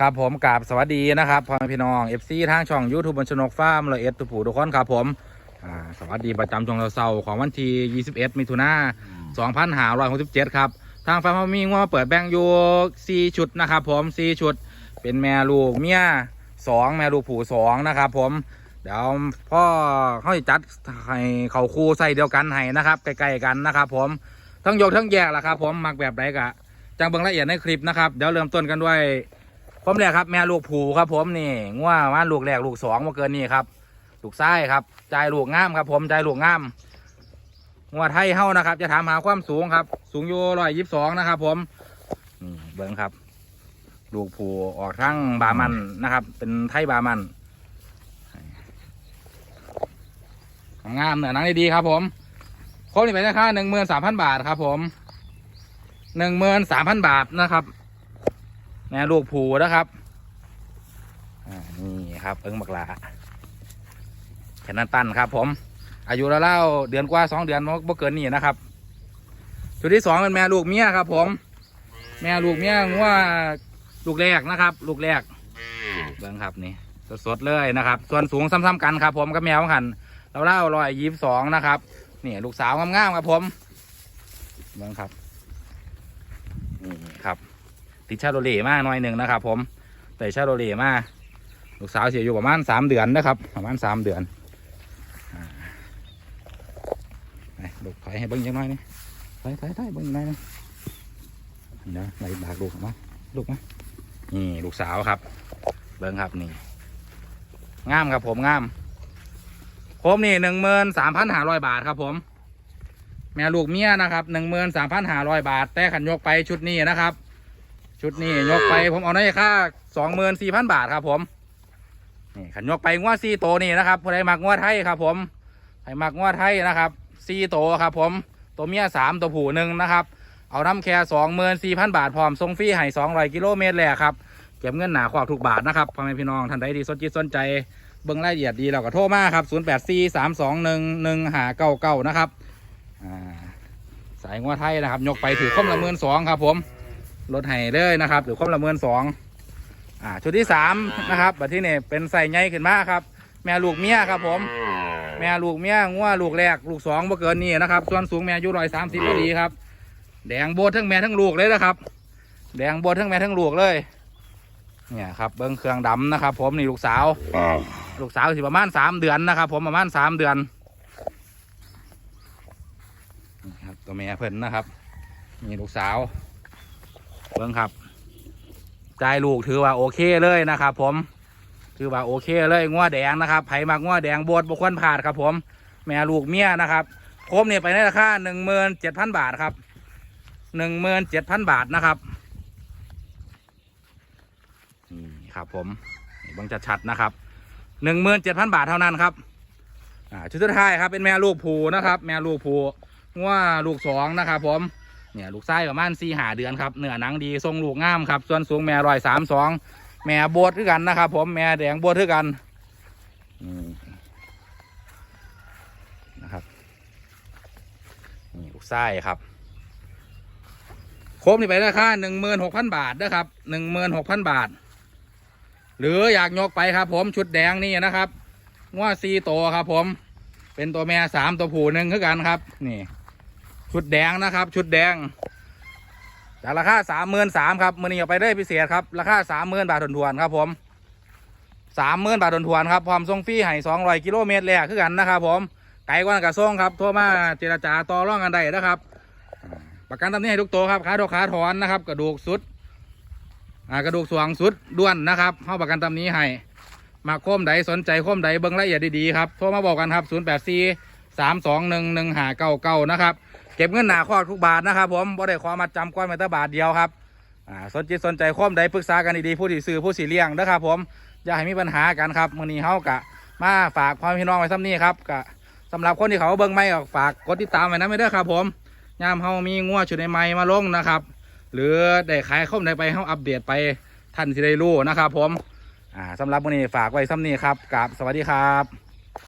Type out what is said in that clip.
ครับผมกราบสวัสดีนะครับพ่อแม่พี่น้อง FC ทางช่อง YouTube บนชนกฟาร์มละเอ็ดทุกผู้ทุกคนครับผมอ่าสวัสดีประจำช่วงเสาร์ๆของวันที่21มิถุนายน2567 ครับ ทางฟาร์มเขามีง้อเปิดแบ่งอยู่4ชุดนะครับผม4ชุด เป็นแม่ลูกเมีย2แม่ลูกผู2นะครับผมเดี๋ยวพ่อเขาจะจัดให้เขาคู่ใส่เดียวกันให้นะครับใกล้ๆกันนะครับผมทั้งยกทั้งแยกละครับผมมักแบบไหนกะจังเบิ่งละเอียดในคลิปนะครับเดี๋ยวเริ่มต้นกันด้วย ผมเนี่ยครับ แม่ลูกผูครับ ผมนี่ง่วว่าลูกแรกลูกสองมาเกินนี่ครับ ลูกไส้ครับใจลูกงามครับ ผมใจลูกงามงัวไทยเฮ้านะครับ จะถามหาความสูงครับ สูงอยู่ร้อยยิบสองนะครับ ผมนี่เบิ้งครับ ลูกผูออกทั้งบามันนะครับ เป็นไทยบามันงามเนื้อนังดีครับ ผมครบนี่เป็นราคาหนึ่งหมื่นสามพันบาทครับ ผมหนึ่งหมื่นสามพันบาทนะครับ แม่ลูกผูนะครับอ่านี่ครับเอิงบักหลาแคนั้นตันครับ ผม อายุแล้วเล่าเดือนกว่าสองเดือนบ่เกินนี่นะครับชุดที่สองเป็นแม่ลูกเมียครับ ผม แม่ลูกเมียงัวลูกแรกนะครับ ลูกแรกเบิ้งครับนี่สดๆเลยนะครับ ส่วนสูงซ้ำๆกันครับ ผมกับแมวหันเราเล่าร้อยยี่สิบสองนะครับนี่ลูกสาวงามๆครับผมเบิ้งครับ ติดชาโรเล่มาหน่อยหนึ่งนะครับ ผมแต่ชาโรเล่มาลูกสาวเสียอยู่ประมาณสามเดือนนะครับ ประมาณสามเดือนอลูกถอยให้เบิ้งยังน้อยนี่ถอยถอยถอยเบิ้งยังน้อยนะเดี๋ยวไหลบากลูกมาลูกมานี่ลูกสาวครับ เบิ้งครับนี่งามครับผมงามผมนี่หนึ่งหมื่นสามพันห้าร้อยบาทครับผม แม่ลูกเมียนะครับหนึ่งหมื่นสามพันห้าร้อยบาท แต่ขันยกไปชุดนี้นะครับ ชุดนี้ยกไปผมเอาในค่าสองหมื่นสี่พันบาทครับผมนี่ขันยกไปงวดซีโตนี่นะครับผู้ใดมักงวดไทยครับ ผมใครมักงวดไทยนะครับซีโตครับ ผมตัวเมียสามตัวผู้หนึ่งนะครับ เอาน้ำแค่สองหมื่นสี่พันบาทพร้อมส่งฟรีให้สองร้อยกิโลเมตรแหละครับเก็บเงินหนาขวบทุกบาทนะครับพ่อแม่พี่น้องท่านใดที่สนจิตสนใจเบิ่งรายละเอียดดีเราก็โทรมาครับศูนย์แปดสี่สามสองหนึ่งหนึ่งหาเก้าเก้านะครับอ่าสายงวดไทยนะครับ ยกไปถือคมละหมื่นสองครับผม ลดให้เลยนะครับ หรือความละเมินสองอ่าชุดที่สามนะครับบัดที่นี่เป็นใส่ใหญ่ขึ้นมาครับ แม่ลูกเมียครับ ผม แม่ลูกเมียงัวลูกแรกลูกสองบ่เกินนี่นะครับ ส่วนสูงแม่อายุร้อยสามสิบพอดีครับ แดงโบดทั้งแม่ทั้งลูกเลยนะครับ แดงโบดทั้งแม่ทั้งลูกเลยเนี่ยครับเบิ้งเครื่องดำนะครับ ผมนี่ลูกสาวลูกสาวสิประมาณสามเดือนนะครับ ผมประมาณสามเดือนนะครับตัวแม่เพิ่นนะครับ นี่ลูกสาว เบิ้งครับจ่ายลูกถือว่าโอเคเลยนะครับ ผม ถือว่าโอเคเลยง้วแดงนะครับไผ่มักง้วแดงบวชบุคคลผ่าดครับ ผม แม่ลูกเมียนะครับผมเนี่ยไปในราคาหนึ่งหมื่นเจ็ดพันบาทครับหนึ่งหมื่นเจ็ดพันบาทนะครับนี่ครับ ผมนี่เบิ้งชัดนะครับหนึ่งหมื่นเจ็ดพันบาทเท่านั้นครับอ่าชุดสุดท้ายครับเป็นแม่ลูกผูนะครับ แม่ลูกผูง้วลูกสองนะครับ ผม เนี่ยลูกไส้ประมาณสี่หาเดือนครับเนื้อหนังดีทรงลูกงามครับส่วนสูงแม่ร้อยสามสองแม่โบดคือกันนะครับ ผมแม่แดงโบดคือกันนี่นะครับนี่ลูกไส้ครับโคมนี่ไปราคาหนึ่งหมื่นหกพันบาทนะครับหนึ่งหมื่นหกพันบาท หรืออยากยกไปครับ ผมชุดแดงนี่นะครับว่าซีโตวครับ ผมเป็นตัวแม่สามตัวผู้หนึ่งคือกันครับ นี่ ชุดแดงนะครับ ชุดแดง จากราคาสามหมื่นสามครับมือนี้เอาไปได้พิเศษครับ ราคาสามหมื่นบาททวนๆครับผมสามหมื่นบาททวนๆครับพร้อมส่งฟรีให้สองร้อยกิโลเมตรแรกคือกันนะครับผมไกลกว่ากระส่งครับโทรมาเจรจาต่อร่องกันได้นะครับประกันตำนี้ให้ทุกโตครับขาดอกขาถอนนะครับ กระดูกสุดกระดูกสวงสุดด้วนนะครับเข้าประกันตำนี้ให้มาโค้มใดสนใจโค้มใดเบิ้งละเอียดดีๆครับโทรมาบอกกันครับศูนย์แปดสี่สามสองหนึ่งหนึ่งหาเก้าเก้านะครับ เก็บเงินหนาคอทุกบาทนะครับผมบ่ได้ขอมาจำก้อนแม้แต่บาทเดียวครับอ่าสนจิตสนใจข้อมใดปรึกษากันดีๆผู้ที่ซื้อผู้สีเลี้ยงนะครับผมอย่าให้มีปัญหากันครับมื้อนี้เฮากะมาฝากพ่อพี่น้องไว้ซ้ำนี้ครับกะสำหรับคนที่เขาเบิ่งไม่ออกฝากกดติดตามไว้นะไม่เด้ครับ ผมยามเฮามีงัวชุดใหม่ๆมาลงนะครับ หรือได้ขายข้อมใดไปเฮาอัปเดตไปท่านสิได้รู้นะครับ ผมอ่าสำหรับมื้อนี้ฝากไว้ซ้ำนี้ครับกับสวัสดีครับ